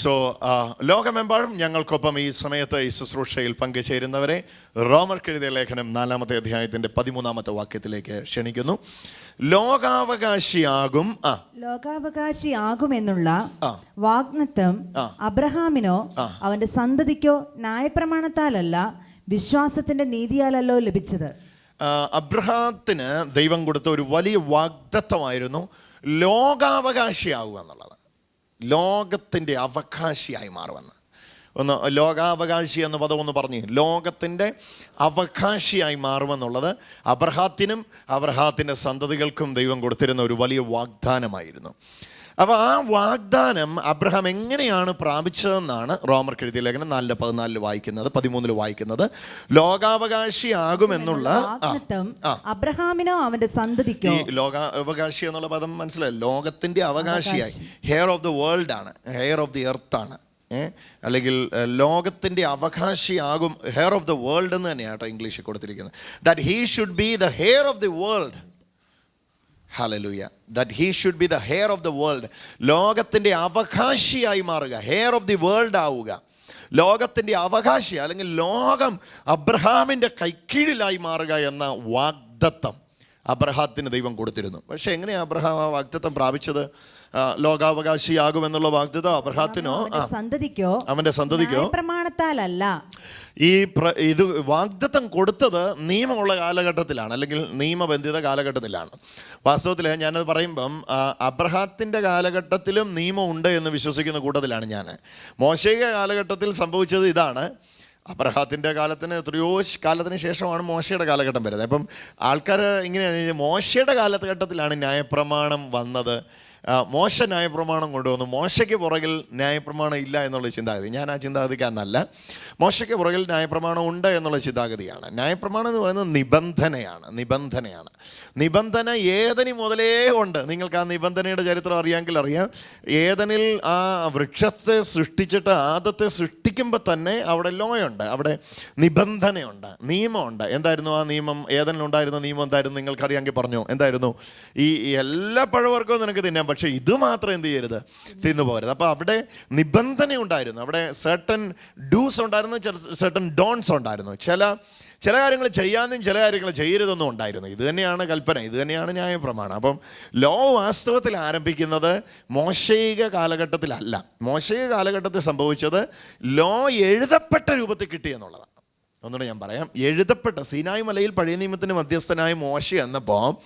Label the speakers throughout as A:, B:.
A: So ലോകമെമ്പാടും ഞങ്ങൾക്കൊപ്പം ഈ സമയത്ത് ഈ ശുശ്രൂഷയിൽ പങ്കുചേരുന്നവരെ റോമർക്കെഴുതിയ ലേഖനം നാലാമത്തെ അധ്യായത്തിന്റെ പതിമൂന്നാമത്തെ വാക്യത്തിലേക്ക് ക്ഷണിക്കുന്നു. ലോകാവകാശിയാകും
B: ലോകാവകാശിയാകും
A: എന്നുള്ള.
B: വാഗ്നത്വം. അബ്രഹാമിനോ അവന്റെ സന്തതിക്കോ ന്യായപ്രമാണത്താലല്ല വിശ്വാസത്തിന്റെ നീതിയാലല്ലോ ലഭിച്ചത്.
A: അബ്രഹാത്തിന് ദൈവം കൊടുത്ത ഒരു വലിയ വാഗ്ദത്വമായിരുന്നു ലോകാവകാശിയാവുക എന്നുള്ളത്. ലോകത്തിന്റെ അവകാശിയായി മാറുമെന്ന്. ഒന്ന് ലോകാവകാശി എന്ന പദം ഒന്ന് പറഞ്ഞു. ലോകത്തിന്റെ അവകാശിയായി മാറുമെന്നുള്ളത് അബ്രഹാത്തിനും അബ്രഹാത്തിന്റെ സന്തതികൾക്കും ദൈവം കൊടുത്തിരുന്ന ഒരു വലിയ വാഗ്ദാനമായിരുന്നു. അപ്പോൾ ആ വാഗ്ദാനം അബ്രഹാം എങ്ങനെയാണ് പ്രാപിച്ചതെന്നാണ് റോമർ എഴുതിയ ലേഖനം നാലിൽ പതിനാലിൽ വായിക്കുന്നത് പതിമൂന്നിൽ വായിക്കുന്നത്. ലോകാവകാശിയാകുമെന്നുള്ള ആകുമെന്നുള്ള.
B: അബ്രഹാമിനോ അവന്റെ സന്തതിക്കോ?
A: ഈ ലോകാവകാശി എന്നുള്ള പദം മനസ്സിലായി. ലോകത്തിന്റെ അവകാശിയായി. ഹെയർ ഓഫ് ദി വേൾഡ് ആണ്. ഹെയർ ഓഫ് ദി എർത്ത് ആണ്? അല്ലെങ്കിൽ ലോകത്തിന്റെ അവകാശിയാകും ഹെയർ ഓഫ് ദി വേൾഡ് എന്ന് തന്നെയാണ് കേട്ടോ ഇംഗ്ലീഷിൽ കൊടുത്തിരിക്കുന്നത്. That he should be the heir of the world hallelujah that he should be the heir of the world ലോകത്തിന്റെ അവകാശിയായി മാറുക. ഹെയർ ഓഫ് ദി വേൾഡ് ആവുക. ലോകത്തിന്റെ അവകാശി അല്ലെങ്കിൽ ലോകം അബ്രഹാമിന്റെ കൈക്കീഴിലായി മാറുക എന്ന വാഗ്ദത്തം അബ്രഹാത്തിന് ദൈവം കൊടുത്തിരുന്നു. പക്ഷേ എങ്ങനെയാണ് അബ്രഹാം ആ വാഗ്ദത്തം പ്രാപിച്ചത്? ലോകാവകാശിയാകുമെന്നുള്ള വാഗ്ദത്തം അബ്രഹാത്തിനോ? സന്തതിക്കോ?
B: അവന്റെ സന്തതിക്കോ? പ്രമാണത്താലല്ല
A: ഈ ഇത് വാഗ്ദത്തം കൊടുത്തത് നിയമമുള്ള കാലഘട്ടത്തിലാണ് അല്ലെങ്കിൽ നിയമബന്ധിത കാലഘട്ടത്തിലാണ്. വാസ്തവത്തിൽ ഞാനത് പറയുമ്പം അബ്രഹാത്തിന്റെ കാലഘട്ടത്തിലും നിയമമുണ്ട് എന്ന് വിശ്വസിക്കുന്ന കൂട്ടത്തിലാണ് ഞാൻ മോശയിക കാലഘട്ടത്തിൽ സംഭവിച്ചത് ഇതാണ്. അബ്രഹാത്തിന്റെ കാലത്തിന് എത്രയോ കാലത്തിന് ശേഷമാണ് മോശയുടെ കാലഘട്ടം വരുന്നത്. അപ്പം ആൾക്കാർ ഇങ്ങനെ മോശയുടെ കാലഘട്ടത്തിലാണ് ന്യായപ്രമാണം വന്നത്. മോശ ന്യായപ്രമാണം കൊണ്ടുവന്നു. മോശയ്ക്ക് പുറകിൽ ന്യായപ്രമാണം ഇല്ല എന്നുള്ള ചിന്താഗതി. ഞാൻ ആ ചിന്താഗതിക്കാരനല്ല. മോശയ്ക്ക് പുറകിൽ ന്യായപ്രമാണം ഉണ്ട് എന്നുള്ള ചിന്താഗതിയാണ്. ന്യായപ്രമാണം എന്ന് പറയുന്നത് നിബന്ധനയാണ്. നിബന്ധനയാണ്. നിബന്ധന ഏതനി മുതലേ ഉണ്ട്. നിങ്ങൾക്ക് ആ നിബന്ധനയുടെ ചരിത്രം അറിയാമെങ്കിൽ അറിയാം. ഏതനിൽ ആ വൃക്ഷത്തെ സൃഷ്ടിച്ചിട്ട് ആദത്തെ സൃഷ്ടിക്കുമ്പോൾ തന്നെ അവിടെ ലോയുണ്ട്. അവിടെ നിബന്ധനയുണ്ട്. നിയമമുണ്ട്. എന്തായിരുന്നു ആ നിയമം? ഏതനിലുണ്ടായിരുന്ന നിയമം എന്തായിരുന്നു? നിങ്ങൾക്കറിയാമെങ്കിൽ പറഞ്ഞു. എന്തായിരുന്നു? ഈ എല്ലാ പഴവർക്കും നിനക്ക് തിന്നാം പക്ഷേ ഇത് മാത്രം എന്ത് ചെയ്യരുത്? തിന്നു പോകരുത്. അപ്പോൾ അവിടെ നിബന്ധന ഉണ്ടായിരുന്നു. അവിടെ സർട്ടൻ ഡൂസ് ഉണ്ടായിരുന്നു സർട്ടൻ ഡോൺസ് ഉണ്ടായിരുന്നു. ചില ചില കാര്യങ്ങൾ ചെയ്യാനും ചില കാര്യങ്ങൾ ചെയ്യരുതെന്നും ഉണ്ടായിരുന്നു. ഇത് തന്നെയാണ് കൽപ്പന. ഇത് തന്നെയാണ് ന്യായപ്രമാണം. അപ്പം ലോ വാസ്തവത്തിൽ ആരംഭിക്കുന്നത് മോശയിക കാലഘട്ടത്തിലല്ല. മോശയിക കാലഘട്ടത്തിൽ സംഭവിച്ചത് ലോ എഴുതപ്പെട്ട രൂപത്തിൽ കിട്ടി എന്നുള്ളതാണ്. ഒന്നുകൂടെ ഞാൻ പറയാം. എഴുതപ്പെട്ട സീനായ് മലയിൽ പഴയ നിയമത്തിന് മധ്യസ്ഥനായ മോശ എന്നപ്പോൾ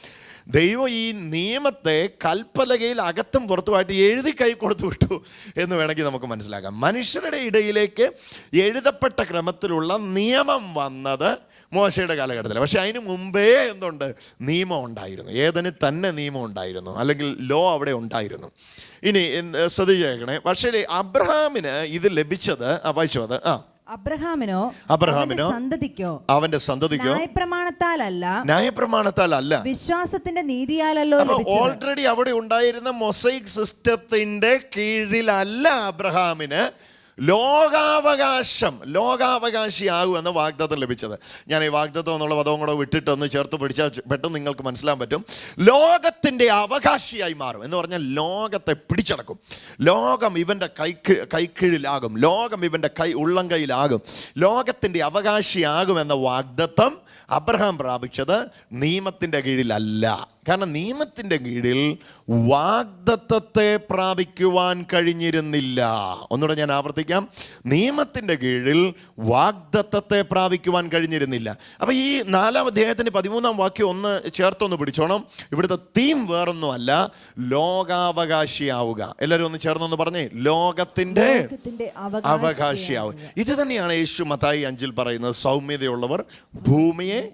A: ദൈവം ഈ നിയമത്തെ കൽപ്പലകയിൽ അകത്തും പുറത്തുമായിട്ട് എഴുതി കൈ കൊടുത്തു വിട്ടു എന്ന് വേണമെങ്കിൽ നമുക്ക് മനസ്സിലാക്കാം. മനുഷ്യരുടെ ഇടയിലേക്ക് എഴുതപ്പെട്ട ക്രമത്തിലുള്ള നിയമം വന്നത് മോശയുടെ കാലഘട്ടത്തിൽ പക്ഷേ അതിന് മുമ്പേ എന്തുണ്ട്? നിയമം ഉണ്ടായിരുന്നു. ഏതിന് തന്നെ നിയമം ഉണ്ടായിരുന്നു. അല്ലെങ്കിൽ ലോ അവിടെ ഉണ്ടായിരുന്നു. ഇനി ശ്രദ്ധിച്ചേക്കണേ പക്ഷേ അബ്രഹാമിന് ഇത് ലഭിച്ചത് വായിച്ചോ അത്? ആ.
B: അബ്രഹാമിനോ
A: അബ്രഹാമിനോ
B: സന്തതിക്കോ?
A: അവന്റെ സന്തതിക്കോ?
B: ന്യായപ്രമാണത്താലല്ല.
A: ന്യായപ്രമാണത്താലല്ല.
B: വിശ്വാസത്തിന്റെ നീതിയാലല്ലോ
A: ഓൾറെഡി അവിടെ ഉണ്ടായിരുന്ന മൊസൈക് സിസ്റ്റത്തിന്റെ കീഴിലല്ല അബ്രഹാമിന് ലോകാവകാശം ലോകാവകാശിയാകുമെന്ന് വാഗ്ദത്തം ലഭിച്ചത്. ഞാൻ ഈ വാഗ്ദത്തം എന്നുള്ള പദവും കൂടെ വിട്ടിട്ട് ഒന്ന് ചേർത്ത് പിടിച്ചാൽ പെട്ടെന്ന് നിങ്ങൾക്ക് മനസ്സിലാൻ പറ്റും. ലോകത്തിന്റെ അവകാശിയായി മാറും. എന്ന് പറഞ്ഞാൽ ലോകത്തെ പിടിച്ചടക്കും. ലോകം ഇവന്റെ കൈ കൈക്കീഴിലാകും. ലോകം ഇവന്റെ കൈ ഉള്ളം കൈയിലാകും. ലോകത്തിന്റെ അവകാശിയാകുമെന്ന വാഗ്ദത്തം അബ്രഹാം പ്രാപിച്ചത് നിയമത്തിന്റെ കീഴിലല്ല. കാരണം നിയമത്തിന്റെ കീഴിൽ വാഗ്ദത്തത്തെ പ്രാപിക്കുവാൻ കഴിഞ്ഞിരുന്നില്ല. ഒന്നുകൂടെ ഞാൻ ആവർത്തിക്കാം. നിയമത്തിന്റെ കീഴിൽ വാഗ്ദത്തത്തെ പ്രാപിക്കുവാൻ കഴിഞ്ഞിരുന്നില്ല. അപ്പോൾ ഈ നാലാം അധ്യായത്തിന്റെ പതിമൂന്നാം വാക്യം ഒന്ന് ചേർത്തൊന്ന് പിടിച്ചോണം. ഇവിടുത്തെ തീം വേറൊന്നുമല്ല ലോകാവകാശിയാവുക. എല്ലാവരും ഒന്ന് ചേർന്നൊന്ന് പറഞ്ഞേ.
B: ലോകത്തിന്റെ അവകാശിയാവുക.
A: അവകാശിയാവും ഇത് തന്നെയാണ് യേശു മത്തായി അഞ്ചിൽ പറയുന്നത്. സൗമ്യതയുള്ളവർ ഭൂമിയെ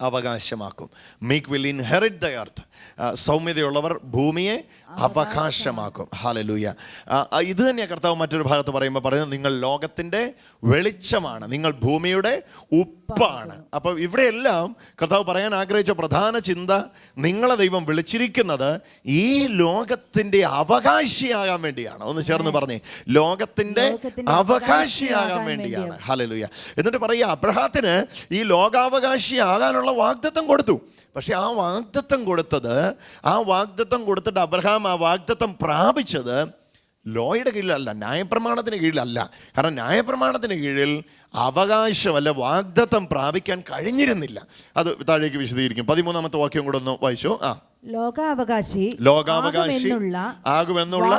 A: അവകാശമാക്കും. Meek will inherit the earth സൗമ്യതയുള്ളവർ ഭൂമിയെ അവകാശമാക്കും. ഹാലലൂയ ഇത് തന്നെയാണ് കർത്താവ് മറ്റൊരു ഭാഗത്ത് പറയുമ്പോൾ പറയുന്നത് നിങ്ങൾ ലോകത്തിന്റെ വെളിച്ചമാണ് നിങ്ങൾ ഭൂമിയുടെ ഉപ്പാണ്. അപ്പോൾ ഇവിടെയെല്ലാം കർത്താവ് പറയാൻ ആഗ്രഹിച്ച പ്രധാന ചിന്ത നിങ്ങളെ ദൈവം വിളിച്ചിരിക്കുന്നത് ഈ ലോകത്തിന്റെ അവകാശിയാകാൻ വേണ്ടിയാണ്. ഒന്ന് ചേർന്ന് പറഞ്ഞേ. ലോകത്തിന്റെ
B: ലോകത്തിന്റെ
A: അവകാശിയാകാൻ വേണ്ടിയാണ്. ഹാലലൂയ എന്നിട്ട് പറയുക അബ്രഹാത്തിന് ഈ ലോകാവകാശിയാകാനുള്ള വാഗ്ദത്വം കൊടുത്തു. പക്ഷേ ആ വാഗ്ദത്വം കൊടുത്തത് ആ വാഗ്ദത്വം കൊടുത്തിട്ട് അബ്രഹാം ആ വാഗ്ദത്തം പ്രാപിച്ചത് ലോയുടെ കീഴിലല്ല ന്യായപ്രമാണത്തിന് കീഴിലല്ല. കാരണം ന്യായപ്രമാണത്തിന് കീഴിൽ അവകാശമല്ല വാഗ്ദത്തം പ്രാപിക്കാൻ കഴിഞ്ഞിരുന്നില്ല. അത് താഴേക്ക് വിശദീകരിക്കും. പതിമൂന്നാമത്തെ വാക്യം കൂടെ ഒന്ന് വായിച്ചോ? ആ.
B: ലോകാവകാശി
A: ലോകാവകാശി
B: ആകുമെന്നുള്ള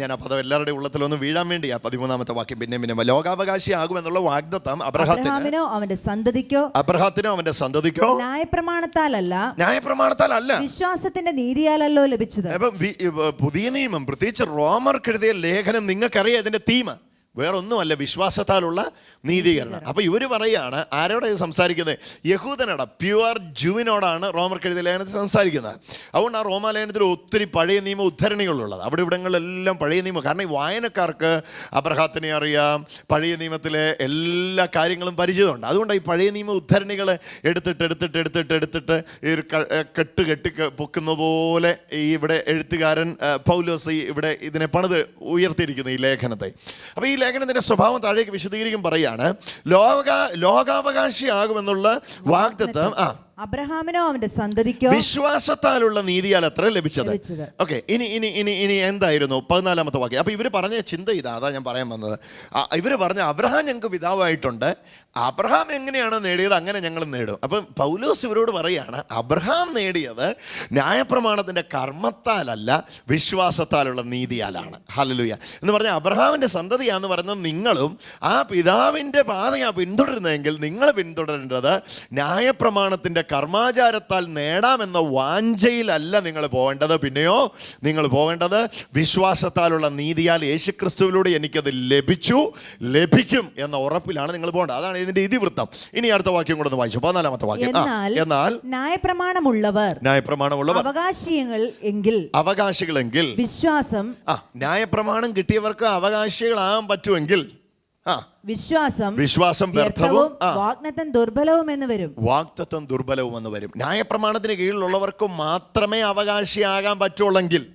A: ഞാൻ ആ പദം ഉള്ളത്തിൽ ഒന്ന് വീഴാൻ വേണ്ടി വേണ്ടിയാ പതിമൂന്നാമത്തെ വാക്യം പിന്നെ പിന്നെ ലോകാവകാശി ആകുമെന്നുള്ള വാഗ്ദത്തം അബ്രഹാത്തിനോ.
B: അവന്റെ സന്തതിക്കോ?
A: അബ്രഹാത്തിനോ അവന്റെ സന്തതിക്കോ?
B: ന്യായപ്രമാണത്താലല്ല
A: ന്യായ പ്രമാണത്താലല്ല
B: വിശ്വാസത്തിന്റെ നീതിയാലല്ലോ ലഭിച്ചത്.
A: അപ്പം പുതിയ നിയമം പ്രത്യേകിച്ച് റോമർക്ക് എഴുതിയ ലേഖനം നിങ്ങൾക്കറിയാം ഇതിന്റെ തീം വേറൊന്നുമല്ല വിശ്വാസത്താലുള്ള നീതീകരണം. അപ്പോൾ ഇവർ പറയുകയാണ് ആരോടെ സംസാരിക്കുന്നത് യഹൂദനോട പ്യുവർ ജുവിനോടാണ് റോമർ കെഴുതി ലേഖനത്തിൽ സംസാരിക്കുന്നത്. അതുകൊണ്ട് ആ റോമാലേഖനത്തിൽ ഒത്തിരി പഴയ നിയമ ഉദ്ധരണികളുള്ളത്. അവിടെ ഇവിടങ്ങളിലെല്ലാം പഴയ നിയമം. കാരണം ഈ വായനക്കാർക്ക് അബ്രഹാത്തിനെ അറിയാം പഴയ നിയമത്തിലെ എല്ലാ കാര്യങ്ങളും പരിചയമുണ്ട്. അതുകൊണ്ടാണ് ഈ പഴയ നിയമ ഉദ്ധരണികൾ എടുത്തിട്ട് എടുത്തിട്ട് എടുത്തിട്ട് എടുത്തിട്ട് ഈ ഒരു കെട്ട് കെട്ടി പൊക്കുന്ന പോലെ ഈ ഇവിടെ എഴുത്തുകാരൻ പൗലോസ് ഇവിടെ ഇതിനെ പണിത് ഉയർത്തിയിരിക്കുന്നു ഈ ലേഖനത്തെ. അപ്പോൾ ഈ ലേഖനത്തിന്റെ സ്വഭാവം താഴേക്ക് വിശദീകരിക്കും പറയുകയാണ് ലോക ലോകാവകാശിയാകുമെന്നുള്ള വാഗ്ദത്വം ആ
B: അബ്രഹാമിനോ അവന്റെ സന്തതിക്കോ?
A: വിശ്വാസത്താലുള്ള നീതിയാൽ അത്ര ലഭിച്ചത്. ഓക്കെ ഇനി ഇനി ഇനി ഇനി എന്തായിരുന്നു പതിനാലാമത്തെ വാക്യം? അപ്പൊ ഇവർ പറഞ്ഞ ചിന്ത ഇതാ അതാ ഞാൻ പറയാൻ വന്നത്. ഇവർ പറഞ്ഞ അബ്രഹാം ഞങ്ങൾക്ക് പിതാവായിട്ടുണ്ട്. അബ്രഹാം എങ്ങനെയാണ് നേടിയത്? അങ്ങനെ ഞങ്ങൾ നേടും. അപ്പം പൗലോസ് ഇവരോട് പറയാണ് അബ്രഹാം നേടിയത് ന്യായപ്രമാണത്തിന്റെ കർമ്മത്താലല്ല വിശ്വാസത്താലുള്ള നീതിയാലാണ്. ഹലലുയ എന്ന് പറഞ്ഞാൽ അബ്രഹാമിന്റെ സന്തതിയാന്ന് പറയുന്നത് നിങ്ങളും ആ പിതാവിന്റെ പാതയാ പിന്തുടരുന്നതെങ്കിൽ നിങ്ങൾ പിന്തുടരേണ്ടത് ന്യായപ്രമാണത്തിന്റെ കർമാചാരത്താൽ നേടാമെന്ന വാഞ്ചയിലല്ല നിങ്ങൾ പോകേണ്ടത് പിന്നെയോ നിങ്ങൾ പോകേണ്ടത് വിശ്വാസത്താലുള്ള നീതിയാൽ യേശുക്രിസ്തുവിലൂടെ എനിക്കത് ലഭിച്ചു ലഭിക്കും എന്ന ഉറപ്പിലാണ് നിങ്ങൾ പോകേണ്ടത്. അതാണ് ഇതിന്റെ ഇതിവൃത്തം. ഇനി അടുത്ത വാക്യം കൂടെ ഒന്ന് വായിച്ചു. പതിനാലാമത്തെ വാക്യം.
B: എന്നാൽ ന്യായപ്രമാണമുള്ളവർ
A: ന്യായപ്രമാണമുള്ളവർ.
B: അവകാശികൾ എങ്കിൽ
A: അവകാശികളെങ്കിൽ
B: വിശ്വാസം
A: ആ ന്യായപ്രമാണം കിട്ടിയവർക്ക് അവകാശികളാകാൻ പറ്റുമെങ്കിൽ
B: വിശ്വാസം
A: വിശ്വാസം വ്യർത്ഥവും
B: വാഗ്നത്തം ദുർബലവും എന്ന് വരും.
A: വാക്തത്വം ദുർബലവും എന്ന് വരും. ന്യായപ്രമാണത്തിന് കീഴിലുള്ളവർക്ക് മാത്രമേ അവകാശിയാകാൻ പറ്റുള്ളെങ്കിൽ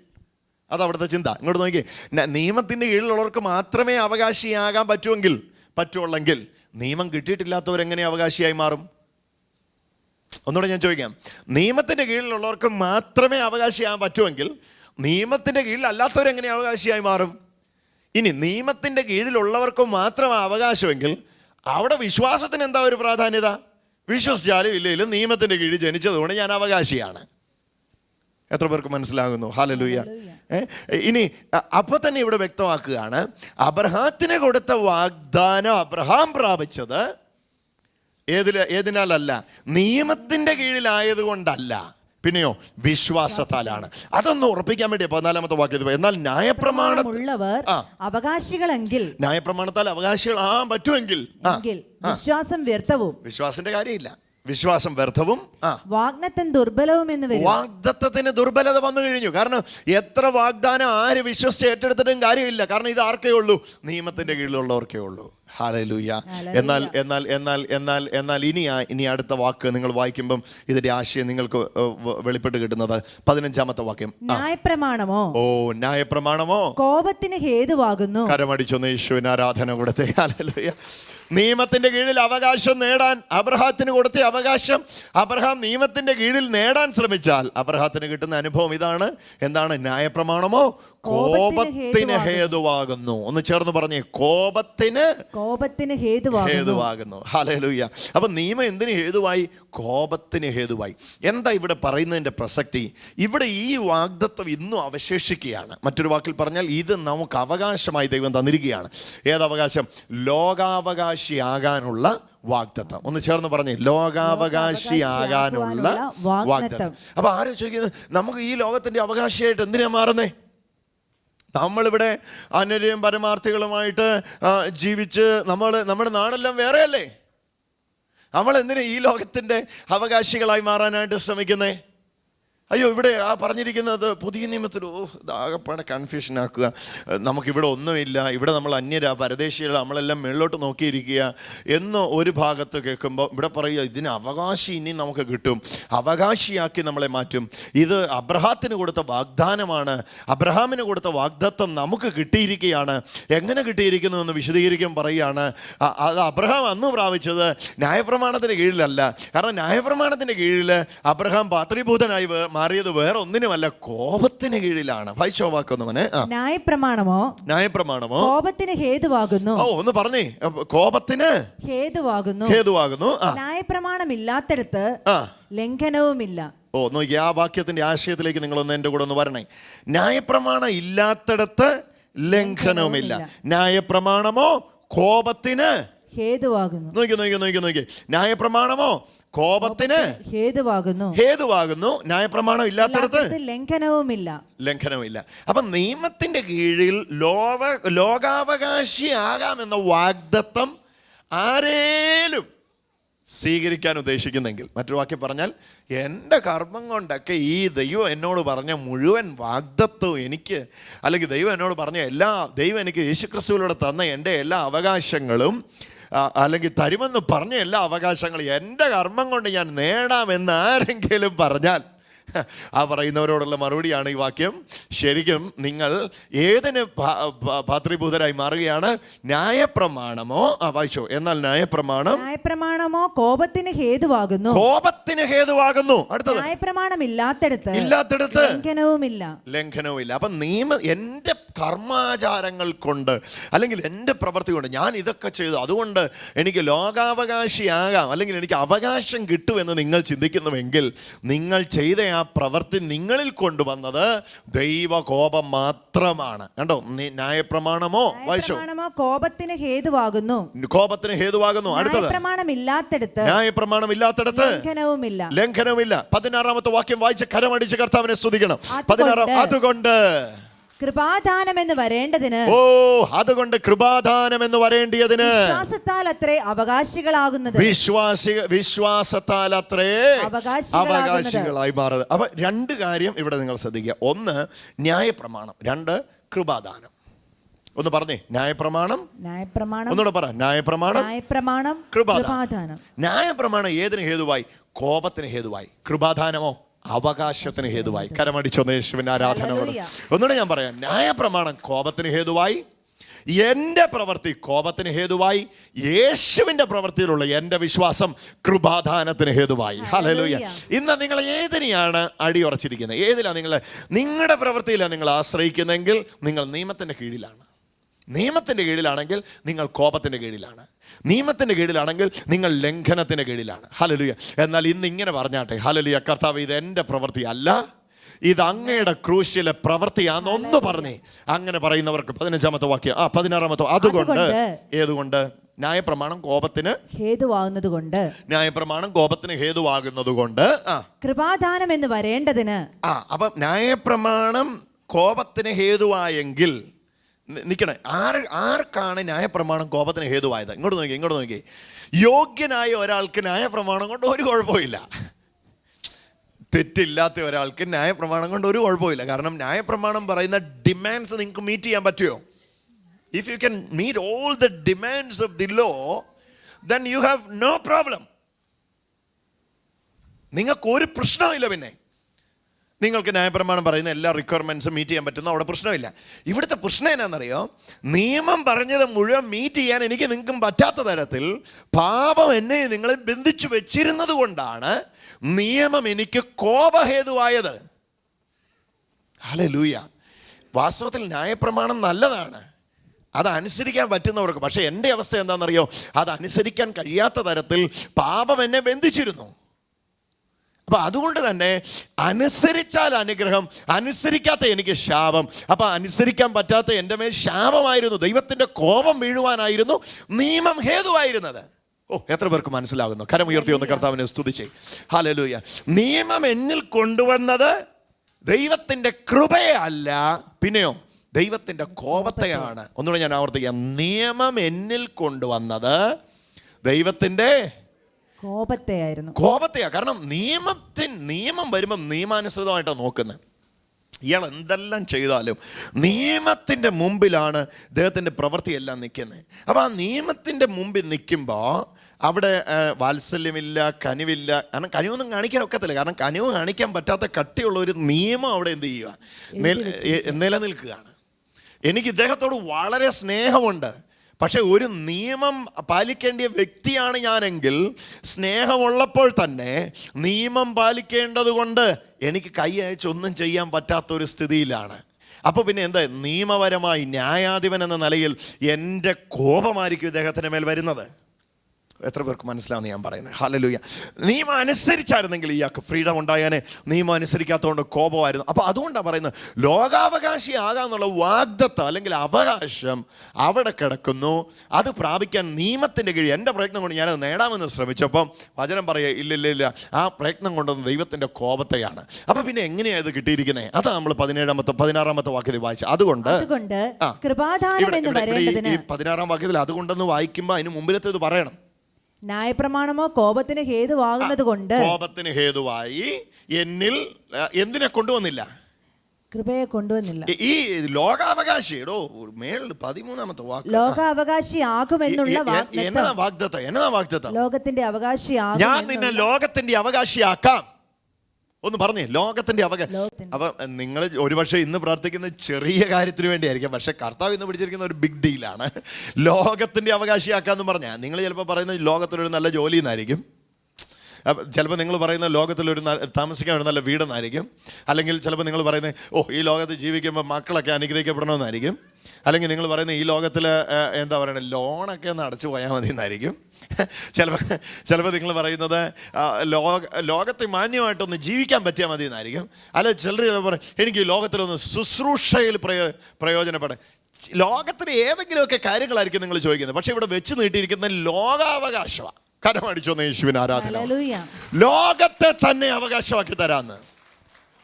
A: അത് അവിടുത്തെ ചിന്ത. ഇങ്ങോട്ട് നോക്കി നിയമത്തിന്റെ കീഴിലുള്ളവർക്ക് മാത്രമേ അവകാശിയാകാൻ പറ്റുമെങ്കിൽ പറ്റുള്ളെങ്കിൽ നിയമം കിട്ടിയിട്ടില്ലാത്തവർ എങ്ങനെ അവകാശിയായി മാറും? ഒന്നുകൂടെ ഞാൻ ചോദിക്കാം. നിയമത്തിന്റെ കീഴിലുള്ളവർക്ക് മാത്രമേ അവകാശിയാകാൻ പറ്റുമെങ്കിൽ നിയമത്തിന്റെ കീഴിൽ അല്ലാത്തവരെങ്ങനെ അവകാശിയായി മാറും? ഇനി നിയമത്തിന്റെ കീഴിലുള്ളവർക്ക് മാത്രം അവകാശമെങ്കിൽ അവിടെ വിശ്വാസത്തിന് എന്താ ഒരു പ്രാധാന്യത? വിശ്വസിച്ചാലും ഇല്ലെങ്കിലും നിയമത്തിന്റെ കീഴിൽ ജനിച്ചതുകൊണ്ട് ഞാൻ അവകാശിയാണ്. എത്ര പേർക്ക് മനസ്സിലാകുന്നു? ഹാലലൂയ ഇനി അ- അപ്പൊ തന്നെ ഇവിടെ വ്യക്തമാക്കുകയാണ് അബ്രഹാത്തിന് കൊടുത്ത വാഗ്ദാനം അബ്രഹാം പ്രാപിച്ചത് ഏതിൽ ഏതിനാലല്ല? നിയമത്തിന്റെ കീഴിലായതുകൊണ്ടല്ല. പിന്നെയോ വിശ്വാസത്താലാണ്. അതൊന്ന് ഉറപ്പിക്കാൻ വേണ്ടി പതിനാലാമത്തെ വാക്യത്തിൽ എന്നാൽ ന്യായപ്രമാണ
B: ഉള്ളവർ. അവകാശികളെങ്കിൽ
A: ന്യായപ്രമാണത്താൽ അവകാശികളാകാൻ പറ്റുമെങ്കിൽ
B: വിശ്വാസം വ്യർത്ഥവും
A: വിശ്വാസത്തിന്റെ കാര്യമില്ല. വിശ്വാസം വ്യർത്ഥവും
B: വാഗ്ദത്തം ദുർബലവും എന്ന്
A: വാഗ്ദത്തത്തിന് ദുർബലത വന്നു കഴിഞ്ഞു. കാരണം എത്ര വാഗ്ദാനം ആര് വിശ്വസിച്ച് ഏറ്റെടുത്തിട്ടും കാര്യമില്ല. കാരണം ഇത് ആർക്കേ ഉള്ളൂ? നിയമത്തിന്റെ കീഴിലുള്ളവർക്കേ ഉള്ളൂ. ഹാലലൂയ. എന്നാൽ എന്നാൽ എന്നാൽ എന്നാൽ എന്നാൽ ഇനി ഇനി അടുത്ത വാക്ക് നിങ്ങൾ വായിക്കുമ്പം ഇതിന്റെ ആശയം നിങ്ങൾക്ക് വെളിപ്പെട്ട് കിട്ടുന്നത് പതിനഞ്ചാമത്തെ വാക്യം.
B: ന്യായപ്രമാണമോ?
A: ഓ ന്യായപ്രമാണമോ?
B: കോപത്തിന് ഹേതുവാകുന്നു.
A: കരമടിച്ചൊന്ന് യേശുവിന് ആരാധന കൊടുത്തേ. ഹാലലൂയ. നിയമത്തിന്റെ കീഴിൽ അവകാശം നേടാൻ അബ്രഹാത്തിന് കൊടുത്ത അവകാശം അബ്രഹാം നിയമത്തിന്റെ കീഴിൽ നേടാൻ ശ്രമിച്ചാൽ അബ്രഹാത്തിന് കിട്ടുന്ന അനുഭവം ഇതാണ്. എന്താണ്? ന്യായപ്രമാണമോ? കോപത്തിന് ഹേതുവാകുന്നു. ഒന്ന് ചേർന്ന് പറഞ്ഞേ. കോപത്തിന്
B: കോപത്തിന് ഹേതുവാകുന്നു.
A: ഹല്ലേലൂയ. അപ്പൊ നിയമം എന്തിന് ഹേതുവായി? കോപത്തിന് ഹേതുവായി. എന്താ ഇവിടെ പറയുന്നതിന്റെ പ്രസക്തി? ഇവിടെ ഈ വാഗ്ദത്വം ഇന്നും അവശേഷിക്കുകയാണ്. മറ്റൊരു വാക്കിൽ പറഞ്ഞാൽ ഇത് നമുക്ക് അവകാശമായി ദൈവം തന്നിരിക്കുകയാണ്. ഏതവകാശം? ലോകാവകാശിയാകാനുള്ള വാഗ്ദത്തം ഒന്ന് ചേർന്ന് പറഞ്ഞേ. ലോകാവകാശി
B: ആകാനുള്ള
A: വാഗ്ദത്തം അപ്പൊ ആരോ ചോദിക്കുന്നത്? നമുക്ക് ഈ ലോകത്തിന്റെ അവകാശിയായിട്ട് എന്തിനാ മാറുന്നേ? നമ്മളിവിടെ അന്യരെയും പരമാർത്ഥികളുമായിട്ട് ജീവിച്ച് നമ്മൾ നമ്മുടെ നാടെല്ലാം വേറെയല്ലേ? നമ്മൾ എന്തിനാ ഈ ലോകത്തിന്റെ അവകാശികളായി മാറാനായിട്ട് ശ്രമിക്കുന്നേ? അയ്യോ ഇവിടെ ആ പറഞ്ഞിരിക്കുന്നത് പുതിയ നിയമത്തിൽ ഓ കൺഫ്യൂഷൻ ആക്കുക. നമുക്കിവിടെ ഒന്നുമില്ല. ഇവിടെ നമ്മൾ അന്യരാ. പരദേശികൾ നമ്മളെല്ലാം മേളിലോട്ട് നോക്കിയിരിക്കുക എന്ന് ഒരു ഭാഗത്ത് കേൾക്കുമ്പോൾ ഇവിടെ പറയുക ഇതിന് അവകാശി ഇനി നമുക്ക് കിട്ടും. അവകാശിയാക്കി നമ്മളെ മാറ്റും. ഇത് അബ്രഹാത്തിന് കൊടുത്ത വാഗ്ദാനമാണ്. അബ്രഹാമിന് കൊടുത്ത വാഗ്ദത്തം നമുക്ക് കിട്ടിയിരിക്കുകയാണ്. എങ്ങനെ കിട്ടിയിരിക്കുന്നു എന്ന് വിശദീകരിക്കാൻ പറയുകയാണ്. അത് അബ്രഹാം അന്ന് പ്രാപിച്ചത് ന്യായപ്രമാണത്തിന് കീഴിലല്ല. കാരണം ന്യായപ്രമാണത്തിന്റെ കീഴിൽ അബ്രഹാം പാത്രീഭൂതനായി മാറിയത് വേറെ ഒന്നിനുമല്ല കോപത്തിന് കീഴിലാണ്. വായിച്ചോ
B: ന്യായപ്രമാണമോ?
A: ന്യായപ്രമാണമോ?
B: കോപത്തിന് ഹേതുവാകുന്നു.
A: ഓ ഒന്ന് പറഞ്ഞേ. കോപത്തിന്
B: ഹേതുവാകുന്നു.
A: ഹേതുവാകുന്നു.
B: ന്യായപ്രമാണമില്ലാത്തടത്ത് ലംഘനവുമില്ല.
A: ഓ നോക്കി ആ വാക്യത്തിന്റെ ആശയത്തിലേക്ക് നിങ്ങൾ ഒന്ന് എന്റെ കൂടെ ഒന്ന് വരണേ. ന്യായപ്രമാണം ഇല്ലാത്തടത്ത് ലംഘനവുമില്ല. ന്യായപ്രമാണമോ കോപത്തിന്
B: ഹേതുവാകുന്നു.
A: നോക്കി നോക്കി നോക്കി നോക്കി. ന്യായപ്രമാണമോ കോപത്തിന്
B: ഹേതുവാകുന്നു.
A: ഹേതുവാകുന്നു. ന്യായപ്രമാണം ഇല്ലാത്തിടത്ത്
B: ലംഘനവുമില്ല.
A: ലംഘനവുമില്ല. അപ്പൊ നിയമത്തിന്റെ കീഴിൽ ലോക ലോകാവകാശിയാകാമെന്ന വാഗ്ദത്തം ആരേലും സ്വീകരിക്കാൻ ഉദ്ദേശിക്കുന്നെങ്കിൽ മറ്റൊരു വാക്യം പറഞ്ഞാൽ എന്റെ കർമ്മം കൊണ്ടൊക്കെ ഈ ദൈവം എന്നോട് പറഞ്ഞ മുഴുവൻ വാഗ്ദത്വവും എനിക്ക് അല്ലെങ്കിൽ ദൈവം എന്നോട് പറഞ്ഞ എല്ലാ ദൈവം എനിക്ക് യേശുക്രിസ്തുവിലൂടെ തന്ന എന്റെ എല്ലാ അവകാശങ്ങളും അല്ലെങ്കിൽ തരുമെന്ന് പറഞ്ഞ എല്ലാ അവകാശങ്ങളും എന്റെ കർമ്മം കൊണ്ട് ഞാൻ നേടാമെന്ന് ആരെങ്കിലും പറഞ്ഞാൽ ആ പറയുന്നവരോടുള്ള മറുപടിയാണ് ഈ വാക്യം. ശരിക്കും നിങ്ങൾ ഏതിന് പാത്രീഭൂതരായി മാറുകയാണ്? ന്യായപ്രമാണമോ? ആ വായിച്ചോ. എന്നാൽ ന്യായപ്രമാണം
B: ന്യായപ്രമാണമോ? കോപത്തിന് ഹേതുവാകുന്നു.
A: കോപത്തിന് ഹേതുവാകുന്നു. അടുത്തത്.
B: ന്യായപ്രമാണമില്ലാത്തടത്ത്
A: ഇല്ലാത്തിടത്ത്.
B: ലംഘനവുമില്ല.
A: ലംഘനവുമില്ല. അപ്പം നിയമ എന്റെ കർമാചാരങ്ങൾ കൊണ്ട് അല്ലെങ്കിൽ എന്റെ പ്രവൃത്തി കൊണ്ട് ഞാൻ ഇതൊക്കെ ചെയ്തു. അതുകൊണ്ട് എനിക്ക് ലോകാവകാശിയാകാം അല്ലെങ്കിൽ എനിക്ക് അവകാശം കിട്ടുമെന്ന് നിങ്ങൾ ചിന്തിക്കുന്നുവെങ്കിൽ നിങ്ങൾ ചെയ്ത ആ പ്രവൃത്തി നിങ്ങളിൽ കൊണ്ടുവന്നത് ദൈവകോപം മാത്രമാണ്. കണ്ടോ? ന്യായ ന്യായപ്രമാണമോ? വായിച്ചോ?
B: ന്യായപ്രമാണമോ? കോപത്തിന് ഹേതുവാകുന്നു.
A: കോപത്തിന് ഹേതുവാകുന്നു. അടുത്തത്.
B: ന്യായ
A: ന്യായപ്രമാണം ഇല്ലാത്തടത്ത്
B: ലംഘനവുമില്ല.
A: ലംഘനവുമില്ല. പതിനാറാമത്തെ വാക്യം വായിച്ച് കരമടിച്ച് കർത്താവിനെ സ്തുതിക്കണം. പതിനാറാം അതുകൊണ്ട്.
B: കൃപാദാനം എന്ന് വരേണ്ടതിന്
A: ഓ അതുകൊണ്ട് കൃപാദാനം എന്ന് വരേണ്ടിയതിന്
B: വിശ്വാസത്താൽ അത്രേ അവകാശികളാകുന്നത്.
A: വിശ്വാസി വിശ്വാസത്താൽ അത്രേ. അവകാശികളായി മാറുന്നത്. അപ്പൊ രണ്ട് കാര്യം ഇവിടെ നിങ്ങൾ ശ്രദ്ധിക്കുക. ഒന്ന് ന്യായപ്രമാണം. രണ്ട് കൃപാദാനം. ഒന്ന് പറഞ്ഞേ ന്യായപ്രമാണം.
B: ന്യായപ്രമാണം.
A: ഒന്നുകൂടെ പറ ന്യായപ്രമാണം.
B: ന്യായപ്രമാണം
A: കൃപാദാനം.
B: കൃപാദാനം.
A: ന്യായപ്രമാണം ഏതിന് ഹേതുവായി? കോപത്തിന് ഹേതുവായി. കൃപാദാനമോ? അവകാശത്തിന് ഹേതുവായി. കരമടിച്ചൊന്ന് യേശുവിന്റെ ആരാധന കൊണ്ട്. ഒന്നുകൂടെ ഞാൻ പറയാം. ന്യായപ്രമാണം കോപത്തിന് ഹേതുവായി. എന്റെ പ്രവൃത്തി കോപത്തിന് ഹേതുവായി. യേശുവിന്റെ പ്രവൃത്തിയിലുള്ള എന്റെ വിശ്വാസം കൃപാധാനത്തിന് ഹേതുവായി. ഹല്ലേലൂയ. ഇന്ന് നിങ്ങൾ ഏതിനെയാണ് അടിയുറച്ചിരിക്കുന്നത്? ഏതിലാണ് നിങ്ങൾ നിങ്ങളുടെ പ്രവൃത്തിയിലാണ് നിങ്ങൾ ആശ്രയിക്കുന്നതെങ്കിൽ നിങ്ങൾ നിയമത്തിന്റെ കീഴിലാണ്. നിയമത്തിന്റെ കീഴിലാണെങ്കിൽ നിങ്ങൾ കോപത്തിന്റെ കീഴിലാണ്. നിയമത്തിന്റെ കീഴിലാണെങ്കിൽ നിങ്ങൾ ലംഘനത്തിന്റെ കീഴിലാണ്. ഹലലുയ എന്നാൽ ഇന്ന് ഇങ്ങനെ പറഞ്ഞാട്ടെ. ഹലലുയ കർത്താവ് ഇത് എന്റെ പ്രവൃത്തി അല്ല ഇത് അങ്ങയുടെ ക്രൂശിലെ പ്രവൃത്തിയാന്ന് ഒന്ന് പറഞ്ഞേ. അങ്ങനെ പറയുന്നവർക്ക് പതിനഞ്ചാമത്തെ വാക്യം. ആ പതിനാറാമത്തെ അതുകൊണ്ട് ഏതുകൊണ്ട്? ന്യായപ്രമാണം കോപത്തിന്
B: ഹേതുവാകുന്നത് കൊണ്ട്
A: ന്യായപ്രമാണം കോപത്തിന് ഹേതുവാകുന്നത് കൊണ്ട് ആ.
B: കൃപാദാനം എന്ന് വരേണ്ടതിന്
A: ആ അപ്പം ന്യായപ്രമാണം കോപത്തിന് ഹേതുവായെങ്കിൽ നി- ആര് ആർ ആർക്കാണ് ന്യായപ്രമാണം കോപത്തിന് ഹേതുവായത്? ഇങ്ങോട്ട് നോക്കി ഇങ്ങോട്ട് നോക്കി. യോഗ്യനായ ഒരാൾക്ക് ന്യായപ്രമാണം കൊണ്ട് ഒരു കുഴപ്പമില്ല തെറ്റില്ലാത്ത ഒരാൾക്ക് ന്യായപ്രമാണം കൊണ്ട് ഒരു കുഴപ്പമില്ല കാരണം ന്യായപ്രമാണം പറയുന്ന ഡിമാൻഡ്സ് നിങ്ങൾക്ക് മീറ്റ് ചെയ്യാൻ പറ്റുമോ? If you can meet all the demands of the law then you have no problem നിങ്ങൾക്ക് ഒരു പ്രശ്നമില്ല പിന്നെ. നിങ്ങൾക്ക് ന്യായപ്രമാണം പറയുന്ന എല്ലാ റിക്വയർമെന്റ്സും മീറ്റ് ചെയ്യാൻ പറ്റുന്ന അവിടെ പ്രശ്നമില്ല. ഇവിടുത്തെ പ്രശ്നം എന്നാണെന്നറിയോ നിയമം പറഞ്ഞത് മുഴുവൻ മീറ്റ് ചെയ്യാൻ എനിക്ക് നിങ്ങൾക്കും പറ്റാത്ത തരത്തിൽ പാപം എന്നെ നിങ്ങളെ ബന്ധിച്ചു വെച്ചിരുന്നത് കൊണ്ടാണ് നിയമം എനിക്ക് കോപഹേതുവായത്. ഹലോ ലൂയ വാസ്തവത്തിൽ ന്യായപ്രമാണം നല്ലതാണ്. അതനുസരിക്കാൻ പറ്റുന്നവർക്ക്. പക്ഷേ എന്റെ അവസ്ഥ എന്താണെന്നറിയോ അതനുസരിക്കാൻ കഴിയാത്ത തരത്തിൽ പാപം എന്നെ ബന്ധിച്ചിരുന്നു. അപ്പൊ അതുകൊണ്ട് തന്നെ അനുസരിച്ചാൽ അനുഗ്രഹം അനുസരിക്കാത്ത എനിക്ക് ശാപം. അപ്പൊ അനുസരിക്കാൻ പറ്റാത്ത എന്റെ മേൽ ശാപമായിരുന്നു ദൈവത്തിന്റെ കോപം വീഴുവാനായിരുന്നു നിയമം ഹേതുവായിരുന്നത്. ഓ എത്ര പേർക്ക് മനസ്സിലാകുന്നു? കരമുയർത്തി ഒന്ന് കർത്താവിനെ സ്തുതിച്ചേ. ഹലലൂയ നിയമം എന്നിൽ കൊണ്ടുവന്നത് ദൈവത്തിന്റെ കൃപയല്ല പിന്നെയോ ദൈവത്തിന്റെ കോപത്തെയാണ്. ഒന്നുകൂടെ ഞാൻ ആവർത്തിക്കാം. നിയമം എന്നിൽ കൊണ്ടുവന്നത് ദൈവത്തിന്റെ
B: കോപത്തെയായിരുന്നു.
A: കോപത്തെയാ. കാരണം നിയമത്തിൻ നിയമം വരുമ്പം നിയമാനുസൃതമായിട്ടാണ് നോക്കുന്നത് ഇയാൾ എന്തെല്ലാം ചെയ്താലും നിയമത്തിന്റെ മുമ്പിലാണ് ഇദ്ദേഹത്തിന്റെ പ്രവൃത്തിയെല്ലാം നിൽക്കുന്നത് അപ്പോൾ ആ നിയമത്തിന്റെ മുമ്പിൽ നിൽക്കുമ്പോൾ അവിടെ വാത്സല്യമില്ല കനിവില്ല. കാരണം കനിവൊന്നും കാണിക്കാൻ ഒക്കത്തില്ല കാരണം കനിവ് കാണിക്കാൻ പറ്റാത്ത കട്ടിയുള്ള ഒരു നിയമം അവിടെ എന്ത് ചെയ്യുക നിലനിൽക്കുകയാണ്. എനിക്ക് ഇദ്ദേഹത്തോട് വളരെ സ്നേഹമുണ്ട്. പക്ഷെ ഒരു നിയമം പാലിക്കേണ്ട വ്യക്തിയാണ് ഞാനെങ്കിൽ സ്നേഹമുള്ളപ്പോൾ തന്നെ നിയമം പാലിക്കേണ്ടത് കൊണ്ട് എനിക്ക് കൈ അയച്ചൊന്നും ചെയ്യാൻ പറ്റാത്ത ഒരു സ്ഥിതിയിലാണ്. അപ്പോൾ പിന്നെ എന്താ? നിയമപരമായി ന്യായാധിപൻ എന്ന നിലയിൽ എന്റെ കോപമായിരിക്കും ഇദ്ദേഹത്തിന്റെ മേൽ വരുന്നത്. എത്ര പേർക്ക് മനസ്സിലാവുന്ന ഞാൻ പറയുന്നത്? ഹലലുയ നിയമം അനുസരിച്ചായിരുന്നെങ്കിൽ ഇയാൾക്ക് ഫ്രീഡം ഉണ്ടായാനെ. നിയമം അനുസരിക്കാത്തതുകൊണ്ട് കോപമായിരുന്നു. അപ്പോൾ അതുകൊണ്ടാണ് പറയുന്നത് ലോകാവകാശി ആകാന്നുള്ള വാഗ്ദത്തം അല്ലെങ്കിൽ അവകാശം അവിടെ കിടക്കുന്നു. അത് പ്രാപിക്കാൻ നിയമത്തിന്റെ കീഴിൽ എന്റെ പ്രയത്നം കൊണ്ട് ഞാനത് നേടാമെന്ന് ശ്രമിച്ചപ്പം വചനം പറയുക ഇല്ല ഇല്ല ഇല്ല. ആ പ്രയത്നം കൊണ്ടൊന്ന് ദൈവത്തിന്റെ കോപത്തെയാണ്. അപ്പോൾ പിന്നെ എങ്ങനെയാണ് ഇത് കിട്ടിയിരിക്കുന്നത് അതാണ് നമ്മൾ പതിനേഴാമത്തെ പതിനാറാമത്തെ വാക്യത്തിൽ വായിച്ചത്. അതുകൊണ്ട് പതിനാറാം വാക്യത്തിൽ അതുകൊണ്ടെന്ന് വായിക്കുമ്പോൾ അതിന് മുമ്പിലത്തേത് പറയണം.
B: ന്യായപ്രമാണമോ? കോപത്തിന് ഹേതുവാകുന്നത് കൊണ്ട്
A: കോപത്തിന് ഹേതുവായി എന്നിൽ എന്തിനെ കൊണ്ടുവന്നില്ല?
B: കൃപയെ കൊണ്ടുവന്നില്ല.
A: ഈ- ലോകാവകാശി എടോ മേളിൽ പതിമൂന്നാമത്തെ വാക്ക്.
B: ലോകാവകാശിയാകുമെന്നുള്ള
A: ആകുമെന്നുള്ള എന്നതാ
B: വാഗ്ദത്തം?
A: എന്നതാ വാഗ്ദത്തം?
B: ലോകത്തിന്റെ
A: ഞാൻ
B: അവകാശിയാകും
A: നിന്നെ ലോകത്തിന്റെ അവകാശിയാക്കാം. ഒന്ന് പറഞ്ഞേ ലോകത്തിന്റെ അവകാശം
B: ലോകത്തിന്റെ.
A: അപ്പൊ നിങ്ങൾ ഒരുപക്ഷെ ഇന്ന് പ്രാർത്ഥിക്കുന്ന ചെറിയ കാര്യത്തിന് വേണ്ടിയായിരിക്കും. പക്ഷെ കർത്താവ് ഇന്ന് പിടിച്ചിരിക്കുന്ന ഒരു ബിഗ് ഡീലാണ് ലോകത്തിന്റെ അവകാശിയാക്കാന്ന് പറഞ്ഞാൽ നിങ്ങൾ ചിലപ്പോൾ പറയുന്നത് ലോകത്തിലൊരു നല്ല ജോലി എന്നായിരിക്കും ചിലപ്പോൾ നിങ്ങൾ പറയുന്ന ലോകത്തിലൊരു താമസിക്കാൻ ഒരു നല്ല വീടെന്നായിരിക്കും. അല്ലെങ്കിൽ ചിലപ്പോൾ നിങ്ങൾ പറയുന്നത് ഓ ഈ ലോകത്ത് ജീവിക്കുമ്പോൾ മക്കളൊക്കെ അനുഗ്രഹിക്കപ്പെടണമെന്നായിരിക്കും. അല്ലെങ്കിൽ നിങ്ങൾ പറയുന്ന ഈ ലോകത്തിൽ എന്താ പറയുക ലോണൊക്കെ ഒന്ന് അടച്ചു പോയാൽ മതി എന്നായിരിക്കും. ചിലപ്പോൾ ചിലപ്പോൾ നിങ്ങൾ പറയുന്നത് ലോക ലോകത്തെ മാന്യമായിട്ടൊന്ന് ജീവിക്കാൻ പറ്റിയാൽ മതി എന്നായിരിക്കും. അല്ല ചിലർ പറയും എനിക്ക് ഈ ലോകത്തിലൊന്ന് ശുശ്രൂഷയിൽ പ്രയോ പ്രയോജനപ്പെടാൻ. ലോകത്തിലെ ഏതെങ്കിലുമൊക്കെ കാര്യങ്ങളായിരിക്കും നിങ്ങൾ ചോദിക്കുന്നത്. പക്ഷേ ഇവിടെ വെച്ച് നീട്ടിയിരിക്കുന്ന ലോകാവകാശമാണ് കരമടിച്ചോന്ന് യേശുവിന് ആരാധന. ലോകത്തെ തന്നെ അവകാശമാക്കി തരാമെന്ന്